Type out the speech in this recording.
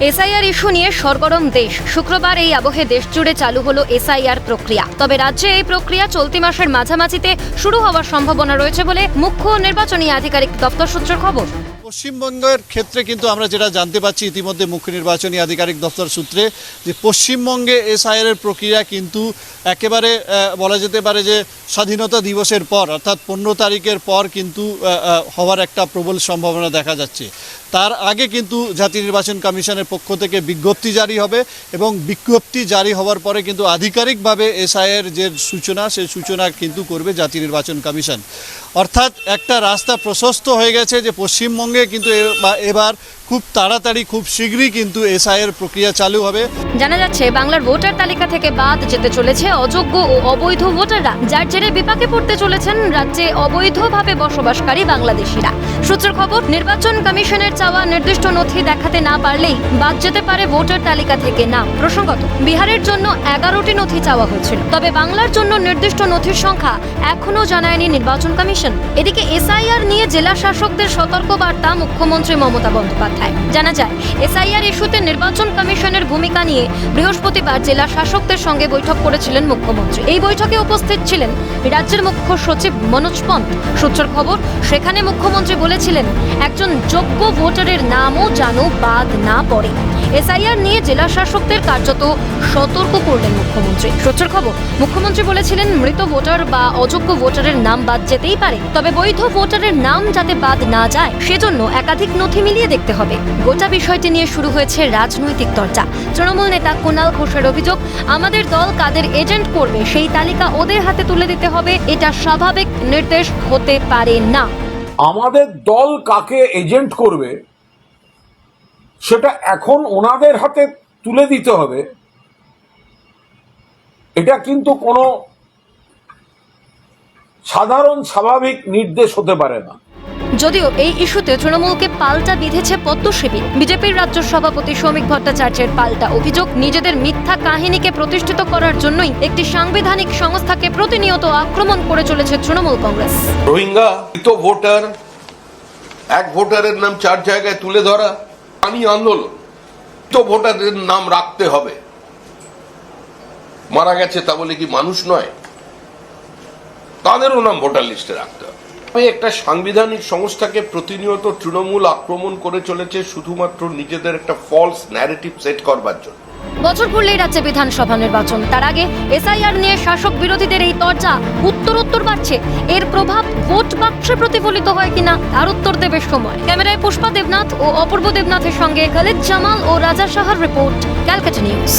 SIR issue নিয়ে সরগরম দেশ। শুক্রবার এই আবহে দেশ জুড়ে চালু হলো এসআইআর প্রক্রিয়া। তবে রাজ্যে এই প্রক্রিয়া চলতি মাসের মাঝামাঝিতে শুরু হওয়ার সম্ভাবনা রয়েছে বলে মুখ্য নির্বাচনী আধিকারিক দপ্তর সূত্রের খবর। পশ্চিমবঙ্গের ক্ষেত্রে কিন্তু আমরা যেটা জানতে পারছি ইতিমধ্যে মুখ্য নির্বাচনী আধিকারিক দপ্তর সূত্রে যে পশ্চিমবঙ্গে এসআইআর এর প্রক্রিয়া কিন্তু একেবারে বলা যেতে পারে যে স্বাধীনতা দিবসের পর, অর্থাৎ পনেরো তারিখের পর কিন্তু হওয়ার একটা প্রবল সম্ভাবনা দেখা যাচ্ছে। তার আগে কিন্তু জাতীয় নির্বাচন কমিশনের পক্ষ থেকে বিজ্ঞপ্তি জারি হবে এবং বিজ্ঞপ্তি জারি হওয়ার পরে কিন্তু আধিকারিকভাবে এসআইয়ের যে সূচনা সেই সূচনা কিন্তু করবে জাতীয় নির্বাচন কমিশন। অর্থাৎ একটা রাস্তা প্রশস্ত হয়ে গেছে যে পশ্চিমবঙ্গে কিন্তু এবার খুব তাড়াতাড়ি, খুব শীঘ্রই কিন্তু এসআইয়ের প্রক্রিয়া চালু হবে। জানা যাচ্ছে, বাংলার ভোটার তালিকা থেকে বাদ যেতে চলেছে অযোগ্য ও অবৈধ ভোটাররা, যার জেরে বিপাকে পড়তে চলেছেন রাজ্যে অবৈধভাবে বসবাসকারী বাংলাদেশিরা। সূত্রের খবর, নির্বাচন কমিশনের চাওয়া নির্দিষ্ট নথি দেখাতে না পারলেই বাদ যেতে পারে ভোটার তালিকা থেকে নাম প্রসঙ্গত, বিহারের জন্য এগারোটি নথি চাওয়া হয়েছিল। তবে বাংলার জন্য নির্দিষ্ট নথির সংখ্যা এখনও জানায়নি নির্বাচন কমিশন। এদিকে এসআইআর নিয়ে জেলা শাসকদের সতর্ক বার্তা মুখ্যমন্ত্রী মমতা বন্দ্যোপাধ্যায়। জানা যায়, এসআইআর ইস্যুতে নির্বাচন কমিশনের ভূমিকা নিয়ে বৃহস্পতিবার জেলা শাসকদের সঙ্গে বৈঠক করেছিলেন মুখ্যমন্ত্রী। এই বৈঠকে উপস্থিত ছিলেন রাজ্যের মুখ্য সচিব মনোজ পন্ত সূত্রের খবর, সেখানে মুখ্যমন্ত্রী বলেছিলেন, একজন যোগ্য ভোটারের নামও যেন বাদ না পড়ে। এসআইআর নিয়ে জেলা শাসকদের কার্যত সতর্ক করলেন মুখ্যমন্ত্রী। সূত্রের খবর, মুখ্যমন্ত্রী বলেছিলেন, মৃত ভোটার বা অযোগ্য ভোটারের নাম বাদ যেতেই পারে, তবে বৈধ ভোটারের নাম যাতে বাদ না যায়, সেজন্য একাধিক নথি মিলিয়ে দেখতে হবে। গোটা বিষয়টি নিয়ে শুরু হয়েছে রাজনৈতিক চর্চা। তৃণমূল নেতা কুণাল ঘোষের অভিযোগ, আমাদের দল কাদের এজেন্ট করবে, সেই তালিকা ওদের হাতে তুলে দিতে হবে, এটা স্বাভাবিক নির্দেশ হতে পারে না। আমাদের দল কাকে এজেন্ট করবে সেটা এখন ওনাদের হাতে তুলে দিতে হবে। এটা কিন্তু কোনো সাধারণ স্বাভাবিক নির্দেশ হতে পারে না। যদিও এই ইস্যুতে তৃণমূলকে পাল্টা বিঁধেছে পদ্ম শিবির বিজেপির রাজ্য সভাপতি শ্রমিক ভট্টাচার্যের পাল্টা অভিযোগ নিজেদের মিথ্যা কাহিনীকে প্রতিষ্ঠিত করার জন্যই একটি সাংবিধানিক সংস্থাকে প্রতিনিয়ত আক্রমণ করে চলেছে তৃণমূল কংগ্রেস। রোহিঙ্গা ভোটার এক ভোটারের নাম চার জায়গায় তুলে ধরা আমি আন্দোলন তো ভোটারদের নাম রাখতে হবে। মারা গেছে তা বলে কি মানুষ নয়? তাদেরও নাম ভোটার লিস্টে রাখতে হবে। একটা সাংবিধানিক সংস্থাকে প্রতিনিয়ত তৃণমূল আক্রমণ করে চলেছে, শুধুমাত্র নিজেদের একটা ফলস ন্যারেটিভ সেট করবার জন্য। বছর ঘুরলেই রাজ্যে বিধানসভা নির্বাচন। তার আগে এসআইআর নিয়ে শাসক বিরোধীদের এই তর্জা উত্তরোত্তর বাড়ছে। এর প্রভাব ভোট বাক্সে প্রতিফলিত হয় কিনা, তার উত্তর দেবে সময়। ক্যামেরায় পুষ্পা দেবনাথ ও অপূর্ব দেবনাথের সঙ্গে খালিদ জামাল ও রাজা সাহার রিপোর্ট, ক্যালকাটা নিউজ।